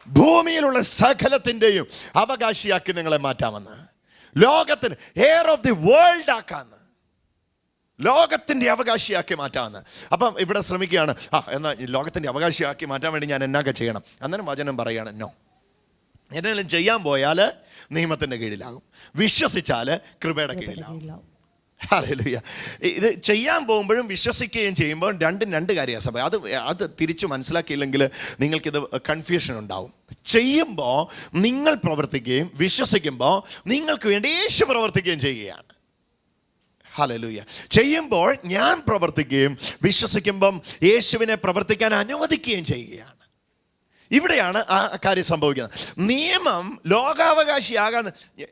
A: ഭൂമിയിലുള്ള സകലത്തിന്റെയും അവകാശിയാക്കി നിങ്ങളെ മാറ്റാമെന്ന്. ലോകത്തിന് എയർ ഓഫ് ദി വേൾഡ് ആക്കാന്ന്. ലോകത്തിന്റെ അവകാശിയാക്കി മാറ്റാമെന്ന് അപ്പം ഇവിടെ ശ്രമിക്കുകയാണ്. ആ എന്നാൽ ലോകത്തിന്റെ അവകാശിയാക്കി മാറ്റാൻ വേണ്ടി ഞാൻ എന്നൊക്കെ ചെയ്യണം? അന്നേരം വചനം പറയുകയാണ് നോ എന്തെങ്കിലും ചെയ്യാൻ പോയാൽ നിയമത്തിന്റെ കീഴിലാകും. വിശ്വസിച്ചാൽ കൃപയുടെ കീഴിലാകും. ഹല്ലേലൂയ. ഇത് ചെയ്യാൻ പോകുമ്പോഴും വിശ്വസിക്കുകയും ചെയ്യുമ്പോൾ രണ്ടും രണ്ട് കാര്യമാണ്. സഭ അത് അത് തിരിച്ച് മനസ്സിലാക്കിയില്ലെങ്കിൽ നിങ്ങൾക്കിത് കൺഫ്യൂഷൻ ഉണ്ടാവും. ചെയ്യുമ്പോൾ നിങ്ങൾ പ്രവർത്തിക്കുകയും വിശ്വസിക്കുമ്പോൾ നിങ്ങൾക്ക് വേണ്ടി യേശു പ്രവർത്തിക്കുകയും ചെയ്യുകയാണ്. ഹലലൂയ. ചെയ്യുമ്പോൾ ഞാൻ പ്രവർത്തിക്കുകയും വിശ്വസിക്കുമ്പം യേശുവിനെ പ്രവർത്തിക്കാൻ അനുവദിക്കുകയും ചെയ്യുകയാണ്. ഇവിടെയാണ് ആ കാര്യം സംഭവിക്കുന്നത്. നിയമം ലോകാവകാശിയാകാൻ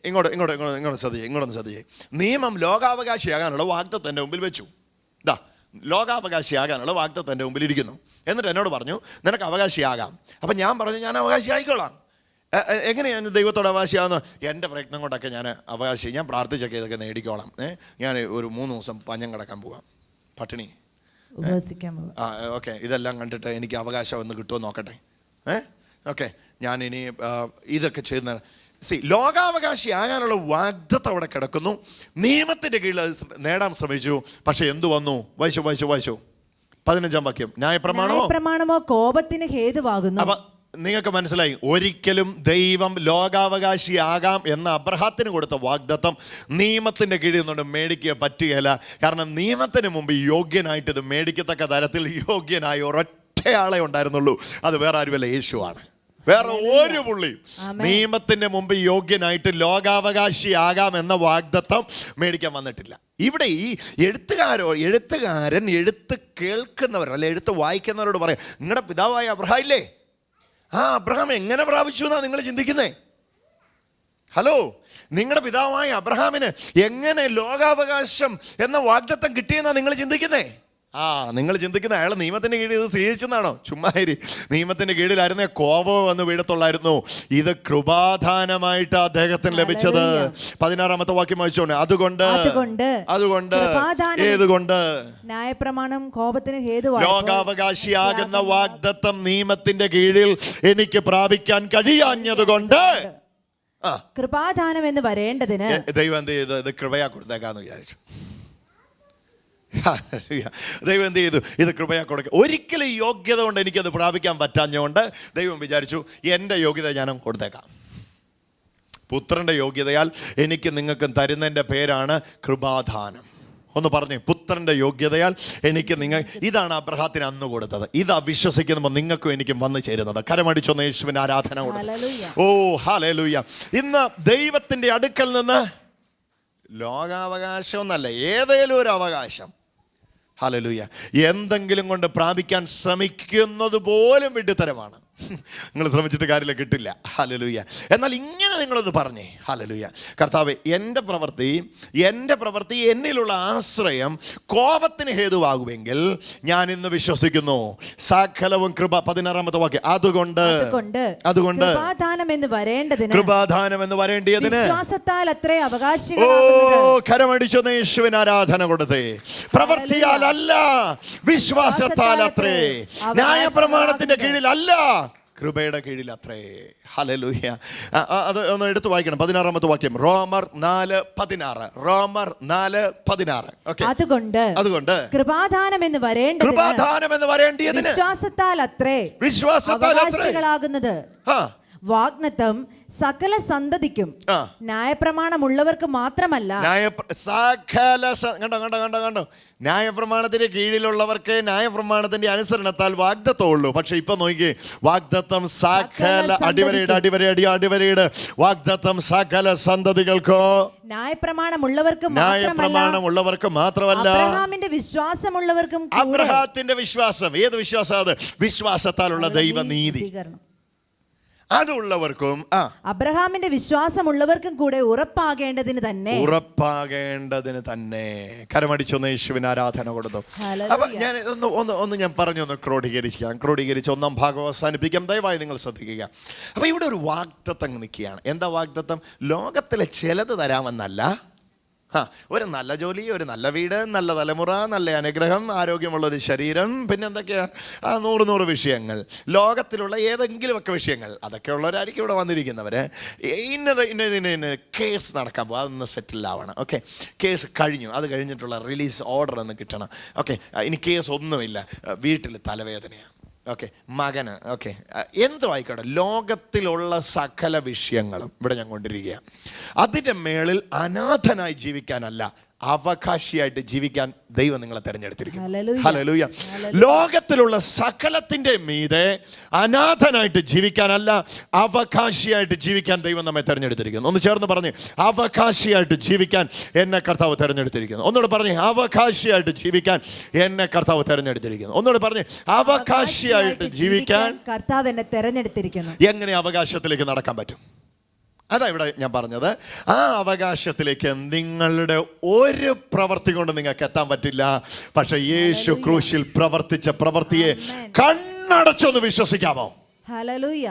A: ഇങ്ങോട്ട് ഇങ്ങോട്ട് ഇങ്ങോട്ട് ഇങ്ങോട്ട് ശ്രദ്ധിച്ചേ ഇങ്ങോട്ടൊന്ന് ശ്രദ്ധിച്ചേ. നിയമം ലോകാവകാശിയാകാനുള്ള വാഗ്ദത്തം എന്റെ മുമ്പിൽ വെച്ചു. ഇതാ ലോകാവകാശിയാകാനുള്ള വാഗ്ദത്തം എന്റെ മുമ്പിൽ ഇരിക്കുന്നു. എന്നിട്ട് എന്നോട് പറഞ്ഞു നിനക്ക് അവകാശിയാകാം. അപ്പം ഞാൻ പറഞ്ഞു ഞാൻ അവകാശിയായിക്കോളാം. എങ്ങനെയാണ് ദൈവത്തോട് അവകാശിയാകുന്നത് എന്റെ പ്രയത്നം കൊണ്ടൊക്കെ ഞാൻ അവകാശി ഞാൻ പ്രാർത്ഥിച്ചൊക്കെ ഇതൊക്കെ നേടിക്കോളാം. ഞാൻ ഒരു മൂന്ന് ദിവസം പഞ്ഞം കിടക്കാൻ പോകാം പട്ടിണി. ആ ഓക്കെ. ഇതെല്ലാം കണ്ടിട്ട് എനിക്ക് അവകാശം ഒന്ന് കിട്ടുമോ നോക്കട്ടെ. ഏ? ഓക്കെ. ഞാൻ ഇനി ഇതൊക്കെ ചെയ്യുന്ന സി ലോകാവകാശി ആകാനുള്ള വാഗ്ദത്ത് അവിടെ കിടക്കുന്നു. നിയമത്തിന്റെ കീഴിൽ അത് നേടാൻ ശ്രമിച്ചു. പക്ഷെ എന്തു വന്നു? വായിച്ചു വായിച്ചു വായിച്ചു. പതിനഞ്ചാം വാക്യം. ന്യായപ്രമാണമോ?
B: പ്രമാണമോ കോപത്തിന് ഹേതുവാകുന്നു.
A: അപ്പൊ നിങ്ങൾക്ക് മനസ്സിലായി. ഒരിക്കലും ദൈവം ലോകാവകാശി ലോകാവകാശിയാകാം എന്ന അബ്രഹാത്തിന് കൊടുത്ത വാഗ്ദത്തം നിയമത്തിന്റെ കീഴിൽ നിന്നുകൊണ്ട് മേടിക്കുക പറ്റുകയില്ല. കാരണം നിയമത്തിന് മുമ്പ് യോഗ്യനായിട്ട് ഇത് മേടിക്കത്തക്ക തരത്തിൽ യോഗ്യനായ ഒരൊറ്റയാളെ ഉണ്ടായിരുന്നുള്ളൂ. അത് വേറെ ആരുമല്ല യേശുവാണ്. വേറെ ഒരു
B: പുള്ളി.
A: നിയമത്തിന്റെ മുമ്പ് യോഗ്യനായിട്ട് ലോകാവകാശിയാകാം എന്ന വാഗ്ദത്തം മേടിക്കാൻ വന്നിട്ടില്ല. ഇവിടെ ഈ എഴുത്തുകാരോ എഴുത്തുകാരൻ എഴുത്ത് കേൾക്കുന്നവർ അല്ലെ എഴുത്ത് വായിക്കുന്നവരോട് പറയാം നിങ്ങളുടെ പിതാവായ അബ്രഹാം ഇല്ലേ? ആ അബ്രഹാം എങ്ങനെ പ്രാപിച്ചു എന്നാ നിങ്ങൾ ചിന്തിക്കുന്നേ? ഹലോ നിങ്ങളുടെ പിതാവായ അബ്രഹാമിന് എങ്ങനെ ലോകാവകാശം എന്ന വാഗ്ദത്തം കിട്ടിയെന്നാ നിങ്ങൾ ചിന്തിക്കുന്നേ? ആ നിങ്ങൾ ചിന്തിക്കുന്ന അയാൾ നിയമത്തിന്റെ കീഴിൽ ഇത് സ്വീകരിച്ചെന്നാണോ? ചുമ്മാരി നിയമത്തിന്റെ കീഴിലായിരുന്നേ കോപം വന്ന് വീഴത്തുള്ളായിരുന്നു. ഇത് കൃപാധാനമായിട്ട് അദ്ദേഹത്തിന് ലഭിച്ചത്. പതിനാറാമത്തെ വാക്യം വായിച്ചോണ്ട് അതുകൊണ്ട്
B: അതുകൊണ്ട്
A: ഏതുകൊണ്ട്?
B: ന്യായപ്രമാണം കോപത്തിന്
A: ലോകാവകാശിയാകുന്ന വാഗ്ദത്തം നിയമത്തിന്റെ കീഴിൽ എനിക്ക് പ്രാപിക്കാൻ കഴിയാഞ്ഞത് കൊണ്ട്
B: കൃപാധാനം എന്ന് വരേണ്ടതിന്
A: ദൈവം എന്ത് ചെയ്തു? ഇത് കൃപയാ കൊടുത്തേക്കാന്ന് വിചാരിച്ചു. ദൈവം എന്ത് ചെയ്തു? ഇത് കൃപയാ കൊടുക്കുക ഒരിക്കലും യോഗ്യത കൊണ്ട് എനിക്കത് പ്രാപിക്കാൻ പറ്റാഞ്ഞുകൊണ്ട് ദൈവം വിചാരിച്ചു എന്റെ യോഗ്യത ഞാനും കൊടുത്തേക്കാം. പുത്രന്റെ യോഗ്യതയാൽ എനിക്ക് നിങ്ങൾക്കും തരുന്നതിന്റെ പേരാണ് കൃപാധാനം ഒന്ന് പറഞ്ഞേ പുത്രന്റെ യോഗ്യതയാൽ എനിക്ക് നിങ്ങൾ ഇതാണ് അബ്രഹാത്തിന് അന്ന് കൊടുത്തത്. ഇതാ വിശ്വസിക്കുമ്പോൾ നിങ്ങൾക്കും എനിക്കും വന്നു ചേരുന്നത്. കരമടിച്ചൊന്ന് യേശുവിന് ആരാധന കൊടുത്തു. ഓ ലൂയ്യ ഇന്ന് ദൈവത്തിന്റെ അടുക്കൽ നിന്ന് ലോകാവകാശം എന്നല്ല ഏതെങ്കിലും ഒരു അവകാശം. ഹലലൂയ എന്തെങ്കിലും കൊണ്ട് പ്രാപിക്കാൻ ശ്രമിക്കുന്നത് പോലും വിഡ്ഢിത്തരമാണ്. നിങ്ങൾ ശ്രമിച്ചിട്ട് കാര്യമില്ല കിട്ടില്ല. ഹലലൂയ എന്നാൽ ഇങ്ങനെ നിങ്ങളൊന്ന് പറഞ്ഞേ. ഹലലൂയ കർത്താവ് എന്റെ പ്രവൃത്തി എന്റെ പ്രവൃത്തി എന്നിലുള്ള ആശ്രയം കോപത്തിന് ഹേതുവാകുമെങ്കിൽ ഞാൻ ഇന്ന് വിശ്വസിക്കുന്നു. സകലവും കൃപ പതിനാറാമത്തെ വാക്യം. അതുകൊണ്ട്
B: അതുകൊണ്ട് കൃപാദാനം എന്ന് വരേണ്ടതിന്
A: കൃപാദാനം എന്ന് വരേണ്ടിയതിന്
B: വിശ്വാസത്താൽ അത്രേ
A: ഓ കരമടിച്ചൊന്ന് യേശുവിന് ആരാധന കൊടുത്തേ. പ്രവർത്തിയാലല്ല വിശ്വാസത്താൽ അത്രേ. ന്യായപ്രമാണത്തിന്റെ കീഴിലല്ല കൃപയുടെ കീഴിൽ അത്രേ. ഹലലൂഹ്യ അത് ഒന്ന് എടുത്തു വായിക്കണം. പതിനാറാമത്തെ വാക്യം. റോമർ നാല് പതിനാറ്. റോമർ നാല് പതിനാറ്.
B: അതുകൊണ്ട്
A: അതുകൊണ്ട്
B: കൃപാദാനം എന്ന് വരേണ്ട
A: കൃപാദാനം എന്ന് വരേണ്ടിയതിന്
B: വിശ്വാസത്താൽ അത്രേ
A: വിശ്വാസത്താൽ
B: അവകാശികളാകുന്നത്. വാഗ്നത്തം സകല സന്തതിക്കും ന്യായപ്രമാണമുള്ളവർക്ക് മാത്രമല്ല
A: ന്യായ സകല കണ്ടോ കണ്ടോ കണ്ടോ കണ്ടോ. കീഴിലുള്ളവർക്ക് ന്യായപ്രമാണത്തിന്റെ അനുസരണത്താൽ വാഗ്ദത്തമുള്ളൂ പക്ഷെ ഇപ്പൊ നോക്കി വാഗ്ദത്തം സകല അടിവരയുടെ അടിവര അടി അടിവരയുടെ വാഗ്ദത്തം സകല സന്തതികൾക്കോ?
B: ന്യായപ്രമാണമുള്ളവർക്ക് മാത്രമല്ല.
A: ന്യായപ്രമാണം ഉള്ളവർക്ക് മാത്രമല്ല.
B: അബ്രഹാമിന്റെ വിശ്വാസമുള്ളവർക്കും
A: അബ്രഹാത്തിന്റെ വിശ്വാസം. ഏത് വിശ്വാസം അത്? വിശ്വാസത്താലുള്ള ദൈവനീതി. അതുള്ളവർക്കും ആ.
B: അബ്രഹാമിന്റെ വിശ്വാസമുള്ളവർക്കും കൂടെ ഉറപ്പാകേണ്ടതിന് തന്നെ.
A: ഉറപ്പാകേണ്ടതിന് തന്നെ. കരമടിച്ചൊന്ന് യേശുവിന് ആരാധന കൊടുത്തു. അപ്പൊ ഞാൻ ഒന്ന് ഒന്ന് ഒന്ന് ഞാൻ പറഞ്ഞൊന്ന് ക്രോഡീകരിക്കാം. ക്രോഡീകരിച്ച് ഒന്നാം ഭാഗം അവസാനിപ്പിക്കാം. ദയവായി നിങ്ങൾ ശ്രദ്ധിക്കുക. അപ്പൊ ഇവിടെ ഒരു വാഗ്ദത്തം നിൽക്കുകയാണ്. എന്താ വാഗ്ദത്തം? ലോകത്തിലെ ചിലത് തരാമെന്നല്ല ഒരു നല്ല ജോലി ഒരു നല്ല വീട് നല്ല തലമുറ നല്ല അനുഗ്രഹം ആരോഗ്യമുള്ള ഒരു ശരീരം പിന്നെ എന്തൊക്കെയാ? ആ നൂറ് നൂറ് വിഷയങ്ങൾ. ലോകത്തിലുള്ള ഏതെങ്കിലുമൊക്കെ വിഷയങ്ങൾ. അതൊക്കെ ഉള്ളവരായിരിക്കും ഇവിടെ വന്നിരിക്കുന്നവർ ഇന്നത് ഇന്നത് ഇന്ന ഇന്ന കേസ് നടക്കാൻ പോകും. അതൊന്ന് സെറ്റിൽ ആവണം. ഓക്കെ കേസ് കഴിഞ്ഞു. അത് കഴിഞ്ഞിട്ടുള്ള റിലീസ് ഓർഡർ ഒന്ന് കിട്ടണം. ഓക്കെ ഇനി കേസ് ഒന്നുമില്ല. വീട്ടിൽ തലവേദനയാണ്. ഓക്കെ മകന്. ഓക്കെ എന്തോ ആയിക്കോട്ടെ ലോകത്തിലുള്ള സകല വിഷയങ്ങളും ഇവിടെ ഞാൻ കൊണ്ടിരിക്കുക അതിന്റെ മേളിൽ അനാഥനായി ജീവിക്കാനല്ല അവകാശിയായിട്ട് ജീവിക്കാൻ ദൈവം നിങ്ങളെ തെരഞ്ഞെടുത്തിരിക്കുന്നു.
B: ഹല്ലേലൂയ.
A: ലോകത്തിലുള്ള സകലത്തിന്റെ മീതെ അനാഥനായിട്ട് ജീവിക്കാനല്ല അവകാശിയായിട്ട് ജീവിക്കാൻ ദൈവം നമ്മെ തെരഞ്ഞെടുത്തിരിക്കുന്നു. ഒന്ന് ചേർന്ന് പറഞ്ഞ് അവകാശിയായിട്ട് ജീവിക്കാൻ എന്നെ കർത്താവ് തെരഞ്ഞെടുത്തിരിക്കുന്നു. ഒന്നുകൂടെ പറഞ്ഞ് അവകാശിയായിട്ട് ജീവിക്കാൻ എന്നെ കർത്താവ് തെരഞ്ഞെടുത്തിരിക്കുന്നു. ഒന്നുകൂടെ പറഞ്ഞ് അവകാശിയായിട്ട് ജീവിക്കാൻ
B: കർത്താവ് എന്നെ തെരഞ്ഞെടുത്തിരിക്കുന്നു.
A: എങ്ങനെ അവകാശത്തിലേക്ക് നടക്കാൻ പറ്റും? അതാ ഇവിടെ ഞാൻ പറഞ്ഞത്. ആ അവകാശത്തിലേക്ക് നിങ്ങളുടെ ഒരു പ്രവൃത്തി കൊണ്ട് നിങ്ങൾക്ക് എത്താൻ പറ്റില്ല. പക്ഷെ യേശു ക്രൂശിൽ പ്രവർത്തിച്ച പ്രവൃത്തിയെ കണ്ണടച്ചൊന്ന് വിശ്വസിക്കാമോ?
B: ഹലലൂയ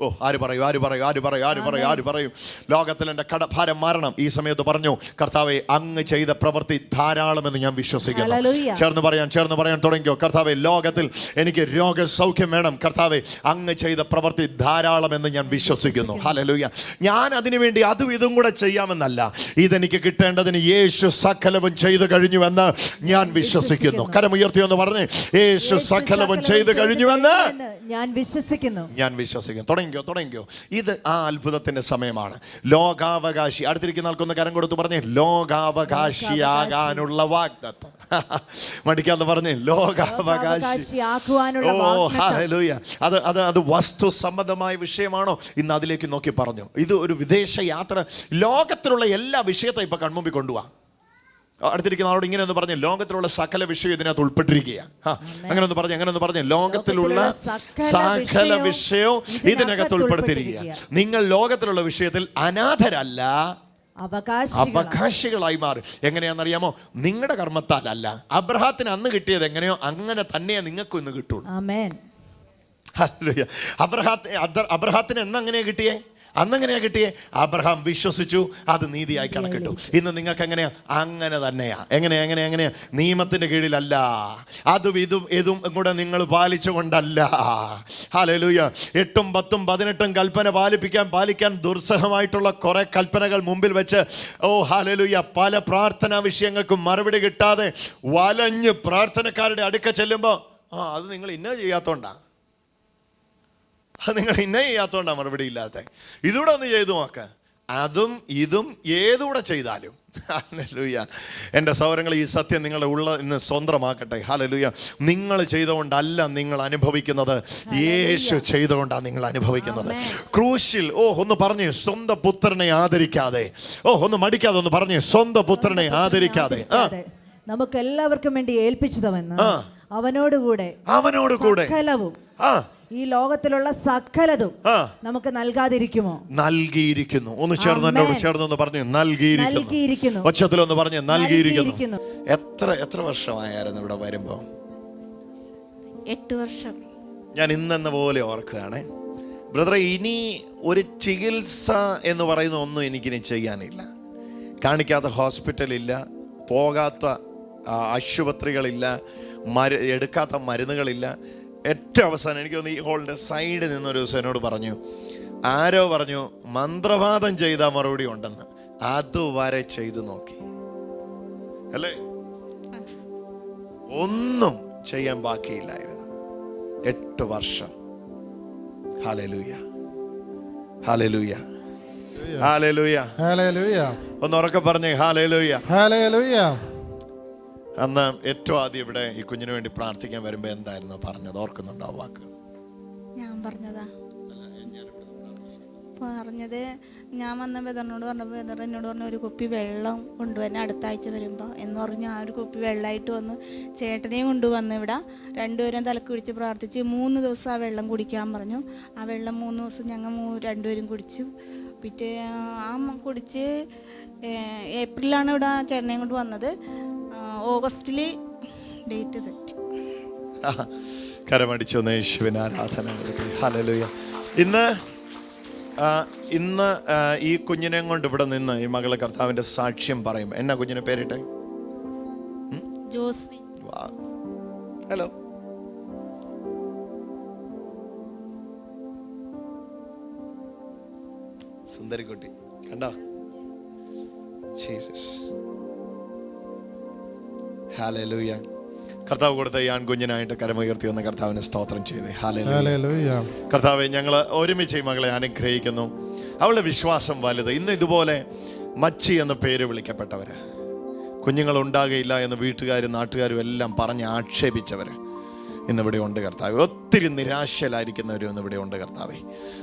A: ഓ ആര് പറയൂ ആര് പറയൂ ആര് പറയൂ ആര് പറയൂ ആര് പറയും. ലോകത്തിൽ എന്റെ കടഭാരം മാറണം. ഈ സമയത്ത് പറഞ്ഞു കർത്താവെ അങ്ങ് ചെയ്ത പ്രവൃത്തി ധാരാളമെന്ന് ഞാൻ വിശ്വസിക്കുന്നു. ചേർന്ന് പറയാൻ ചേർന്ന് പറയാൻ തുടങ്ങിയോ കർത്താവെ ലോകത്തിൽ എനിക്ക് രോഗസൗഖ്യം വേണം. കർത്താവെ അങ്ങ് ചെയ്ത പ്രവൃത്തി ധാരാളമെന്ന് ഞാൻ വിശ്വസിക്കുന്നു. ഹലലൂയ ഞാൻ അതിനുവേണ്ടി അതും ഇതും കൂടെ ചെയ്യാമെന്നല്ല. ഇതെനിക്ക് കിട്ടേണ്ടതിന് യേശു സകലവും ചെയ്തു കഴിഞ്ഞുവെന്ന് ഞാൻ വിശ്വസിക്കുന്നു. കരമുയർത്തി എന്ന് പറഞ്ഞ് യേശു സകലവും ചെയ്തു കഴിഞ്ഞുവെന്ന്
B: ഞാൻ വിശ്വസിക്കുന്നു.
A: ഞാൻ വിശ്വസിക്കുന്നു. തുടങ്ങിക്കോ തുടങ്ങിക്കോ ഇത് ആ അത്ഭുതത്തിന്റെ സമയമാണ്. ലോകാവകാശി അടുത്തിരിക്കുന്ന ആൾക്കൊന്ന് കരം കൊടുത്ത് പറഞ്ഞേ. ലോകാവകാശിയാകാനുള്ള വാഗ്ദത്തം. മടിക്കാന്ന് പറഞ്ഞേ ലോകാവകാശി. ഓ അത് അത് അത് വസ്തു സംബന്ധമായ വിഷയമാണോ? ഇന്ന് അതിലേക്ക് നോക്കി പറഞ്ഞു. ഇത് ഒരു വിദേശ യാത്ര ലോകത്തിലുള്ള എല്ലാ വിഷയത്തെ ഇപ്പൊ കൺമുമ്പിൽ കൊണ്ടുപോവാ അടുത്തിരിക്കുന്ന ആളോട് ഇങ്ങനെ ഒന്ന് പറഞ്ഞു ലോകത്തിലുള്ള സകല വിഷയം ഇതിനകത്ത് ഉൾപ്പെട്ടിരിക്കുകയാണ്. അങ്ങനെ ഒന്ന് പറഞ്ഞു അങ്ങനെ ഒന്ന് പറഞ്ഞു ലോകത്തിലുള്ള സകല വിഷയവും ഇതിനകത്ത് ഉൾപ്പെടുത്തിയിരിക്കുക നിങ്ങൾ ലോകത്തിലുള്ള വിഷയത്തിൽ അനാഥരല്ല. അവകാശികളായി മാറി. എങ്ങനെയാണെന്നറിയാമോ? നിങ്ങളുടെ കർമ്മത്താൽ അല്ല അബ്രഹാത്തിന് അന്ന് കിട്ടിയത് എങ്ങനെയോ അങ്ങനെ തന്നെയാ നിങ്ങൾക്കും ഇന്ന് കിട്ടുള്ളൂ. അബ്രഹാത്തിന് എന്ന് എങ്ങനെയാ കിട്ടിയേ? അന്നെങ്ങനെയാ കിട്ടിയേ? അബ്രഹാം വിശ്വസിച്ചു അത് നീതിയായി കണക്കിട്ടു. ഇന്ന് നിങ്ങൾക്ക് എങ്ങനെയാ അങ്ങനെ തന്നെയാ. എങ്ങനെയാ എങ്ങനെ എങ്ങനെയാ? നിയമത്തിന്റെ കീഴിലല്ല. അതും ഇതും ഇതും കൂടെ നിങ്ങൾ പാലിച്ചുകൊണ്ടല്ല. ഹാലലൂയ എട്ടും പത്തും പതിനെട്ടും കൽപ്പന പാലിപ്പിക്കാൻ പാലിക്കാൻ ദുർസഹമായിട്ടുള്ള കുറെ കൽപ്പനകൾ മുമ്പിൽ വെച്ച് ഓ ഹാലലൂയ പല പ്രാർത്ഥനാ വിഷയങ്ങൾക്കും മറുപടി കിട്ടാതെ വലഞ്ഞ് പ്രാർത്ഥനക്കാരുടെ അടുക്ക ചെല്ലുമ്പോൾ ആ അത് നിങ്ങൾ ഇന്ന ചെയ്യാത്തോണ്ടാ? അത് നിങ്ങൾ ഇന്ന ചെയ്യാത്തതുകൊണ്ടാണ് മറുപടി ഇല്ലാത്ത. ഇതുകൂടെ ഒന്ന് ചെയ്തു നോക്ക. അതും ഇതും ഏതുകൂടെ ചെയ്താലും. ഹല്ലേലൂയ. എന്റെ സൗരങ്ങൾ ഈ സത്യം നിങ്ങളുടെ ഉള്ള ഇന്ന് സ്വന്തമാക്കട്ടെ. ഹല്ലേലൂയ. നിങ്ങൾ ചെയ്തുകൊണ്ടല്ല നിങ്ങൾ അനുഭവിക്കുന്നത്. യേശു ചെയ്തുകൊണ്ടാണ് നിങ്ങൾ അനുഭവിക്കുന്നത്. ക്രൂശിൽ ഓ ഒന്ന് പറഞ്ഞു സ്വന്തം പുത്രനെ ആദരിക്കാതെ. ഓ ഒന്ന് മടിക്കാതെ ഒന്ന് പറഞ്ഞു സ്വന്തം പുത്രനെ ആദരിക്കാതെ.
B: നമുക്ക് എല്ലാവർക്കും വേണ്ടി ഏൽപ്പിച്ചതവൻ
A: അവനോട്
B: അവനോടുകൂടെ
A: അവനോട് കൂടെ
B: സകലവും
A: ആ.
B: ഈ ലോകത്തിലുള്ള സകലതും നമുക്ക് നൽകാതിരിക്കുമോ?
A: നൽകിയിരിക്കുന്നു. ഒന്ന് ചേർന്ന് എന്നോട് ചേർന്ന് ഒന്ന് പറഞ്ഞു. നൽകിയിരിക്കുന്നു. ഒച്ചത്തിലൊന്ന് പറഞ്ഞു. നൽകിയിരിക്കുന്നു.
B: നൽകിയിരിക്കുന്നു.
A: എത്ര എത്ര വർഷമായിരുന്നു ഇവിടെ വരുമ്പോ?
C: എട്ട് വർഷം.
A: ഞാൻ ഇന്നെന്ന പോലെ ഓർക്കുകയാണ്. ബ്രദർ ഇനി ഒരു ചികിത്സ എന്ന് പറയുന്ന ഒന്നും എനിക്കിനി ചെയ്യാനില്ല. കാണിക്കാത്ത ഹോസ്പിറ്റലില്ല പോകാത്ത ആശുപത്രികളില്ല മരു എടുക്കാത്ത മരുന്നുകളില്ല ഏറ്റവും അവസാനം എനിക്ക് തോന്നുന്നു ഈ ഹോളിന്റെ സൈഡിൽ നിന്ന് ഒരു ദിവസം എന്നോട് പറഞ്ഞു ആരോ പറഞ്ഞു മന്ത്രവാദം ചെയ്ത മറുപടി ഉണ്ടെന്ന്. അതുവരെ ചെയ്തു നോക്കി. അല്ലേ? ഒന്നും ചെയ്യാൻ ബാക്കിയില്ലായിരുന്നു. എട്ട് വർഷം. ഹാലലൂയ ഹാലലൂയ ഹാലലൂയ
D: ഹാലലൂയ
A: ഒന്ന് ഉറക്കെ പറഞ്ഞേ ഹാലലൂയ
D: Hallelujah.
A: അന്ന് ഏറ്റവും ആദ്യം ഇവിടെ ഈ കുഞ്ഞിന് വേണ്ടി പ്രാർത്ഥിക്കാൻ വരുമ്പോ എന്തായിരുന്നു പറഞ്ഞത്? ഓർക്കുന്നുണ്ടോ വാക്ക്?
C: ഞാൻ പറഞ്ഞതാ. പറഞ്ഞത് ഞാൻ വന്ന ബദറിനോട് പറഞ്ഞപ്പോൾ ബദർ എന്നോട് പറഞ്ഞ ഒരു കുപ്പി വെള്ളം കൊണ്ടുവന്നെ അടുത്ത ആഴ്ച വരുമ്പോൾ എന്ന് പറഞ്ഞു ആ ഒരു കുപ്പി വെള്ളമായിട്ട് വന്ന് ചേട്ടനെയും കൊണ്ടുവന്ന് ഇവിടെ രണ്ടുപേരും തലക്ക് പിടിച്ച് പ്രാർത്ഥിച്ച് മൂന്ന് ദിവസം ആ വെള്ളം കുടിക്കാൻ പറഞ്ഞു. ആ വെള്ളം മൂന്ന് ദിവസം ഞങ്ങൾ മൂ രണ്ടുപേരും കുടിച്ചു. പിറ്റേ ആ കുടിച്ച് ഏപ്രിലാണ് ഇവിടെ ചേട്ടനെയും കൊണ്ട് വന്നത്. ഓഗസ്റ്റിൽ ഡേറ്റ് തെറ്റി.
A: കരമടിച്ചു യേശുവിന് ആരാധന ഹാലലൂയ ഇന്ന് ഇന്ന് ഈ കുഞ്ഞിനെ കൊണ്ട് ഇവിടെ നിന്ന് ഈ മകൾ കർത്താവിന്റെ സാക്ഷ്യം പറയും. എന്നാ കുഞ്ഞിനെ പേരിട്ടെ? ഹലോ. സുന്ദരിക്കുട്ടി. കണ്ടോ? ജീസസ്. ഹാലലൂയ കർത്താവ് കൊടുത്ത ഈ ആൺകുഞ്ഞിനായിട്ട് കരമുയർത്തി വന്ന കർത്താവിനെ സ്തോത്രം ചെയ്തേ. ഹാലലൂയ. കർത്താവെ ഞങ്ങൾ ഒരുമിച്ച് ഈ മകളെ അനുഗ്രഹിക്കുന്നു. അവളുടെ വിശ്വാസം വലുത്. ഇന്ന് ഇതുപോലെ മച്ചി എന്ന പേര് വിളിക്കപ്പെട്ടവർ കുഞ്ഞുങ്ങൾ ഉണ്ടാകുകയില്ല എന്ന് വീട്ടുകാരും നാട്ടുകാരും എല്ലാം പറഞ്ഞ് ആക്ഷേപിച്ചവർ ഇന്നിവിടെ ഉണ്ട് കർത്താവ്. ഒത്തിരി നിരാശയിലായിരിക്കുന്നവരും ഇന്നിവിടെ ഉണ്ട് കർത്താവെ.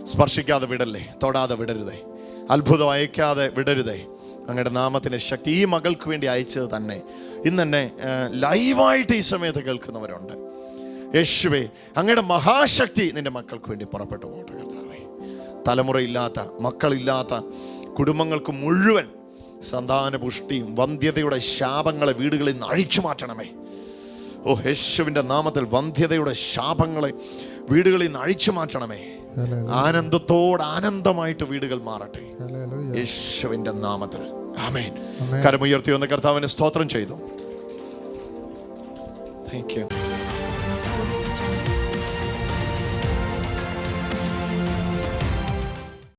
A: സ്പർശിക്കാതെ വിടല്ലേ? തൊടാതെ വിടരുതേ. അത്ഭുതം അയക്കാതെ വിടരുതേ. അങ്ങയുടെ നാമത്തിന്റെ ശക്തി ഈ മകൾക്ക് വേണ്ടി അയച്ചത് തന്നെ. ഇന്ന് തന്നെ ലൈവായിട്ട് ഈ സമയത്ത് കേൾക്കുന്നവരുണ്ട്. യേശുവേ അങ്ങയുടെ മഹാശക്തി നിന്റെ മക്കൾക്ക് വേണ്ടി പുറപ്പെട്ടു പോകട്ടെ കർത്താവേ. തലമുറയില്ലാത്ത മക്കളില്ലാത്ത കുടുംബങ്ങൾക്ക് മുഴുവൻ സന്താന പുഷ്ടിയും വന്ധ്യതയുടെ ശാപങ്ങളെ വീടുകളിൽ നിന്ന് അഴിച്ചു മാറ്റണമേ. ഓ യേശുവിന്റെ നാമത്തിൽ വന്ധ്യതയുടെ ശാപങ്ങളെ വീടുകളിൽ നിന്ന് അഴിച്ചു മാറ്റണമേ. ആനന്ദത്തോട് ആനന്ദമായിട്ട് വീടുകൾ മാറട്ടെ. യേശുവിന്റെ നാമത്തിൽ.
D: ആമേൻ.
A: കരമുയർത്തി വന്ന കർത്താവിനെ സ്തോത്രം ചെയ്തു. Thank you